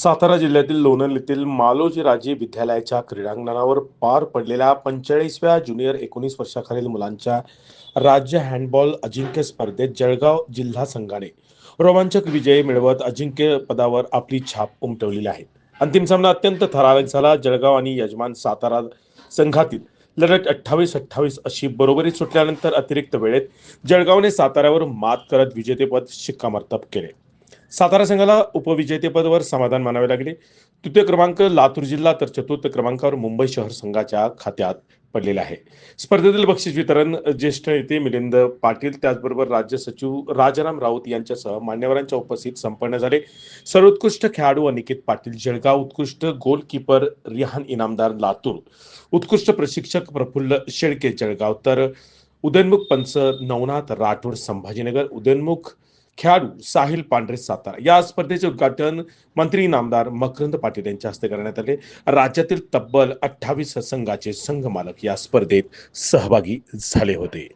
सातारा जिल्ह्यातील लोणंद येथील मालोजी राजे विद्यालयाच्या क्रीडांगणावर पार पडलेल्या पंचेचाळीसव्या ज्युनियर एकोणीस वर्षाखालील मुलांच्या राज्य हँडबॉल अजिंक्य स्पर्धेत जळगाव जिल्हा संघाने रोमांचक विजय मिळवत अजिंक्य पदावर आपली छाप उमटवलेली आहे. अंतिम सामना अत्यंत थरारक झाला. जळगाव आणि यजमान सातारा संघातील लढत अठ्ठावीस अठ्ठावीस अशी बरोबरी सुटल्यानंतर अतिरिक्त वेळेत जळगावने साताऱ्यावर मात करत विजेतेपद शिक्कामर्तब केले. सातारा संघाला उपविजेतेपदावर समाधान मानावे लागले. तृतीय क्रमांक लातूर जिल्हा तर चतुर्थ क्रमांकावर मुंबई शहर संघाच्या खात्यात पडलेला आहे. स्पर्धेतील बक्षीस वितरण ज्येष्ठ नेते मिलिंद पाटील त्याचबरोबर राज्य सचिव राजाराम राऊत यांच्यासह मान्यवरांच्या उपस्थित संपन्न झाले. सर्वोत्कृष्ट खेळाडू अनिकेत पाटील जळगाव उत्कृष्ट गोलकीपर रिहान इनामदार लातूर उत्कृष्ट प्रशिक्षक प्रफुल्ल शेळके जळगाव तर उदयनमुख पंच नवनाथ राठोड संभाजीनगर उदयनमुख खेळाडू साहिल पांढरे सातारा. या स्पर्धेचे उद्घाटन मंत्री नामदार मकरंद पाटील यांच्या हस्ते करण्यात आले. राज्यातील तब्बल अठ्ठावीस संघाचे संघ मालक या स्पर्धेत सहभागी झाले होते.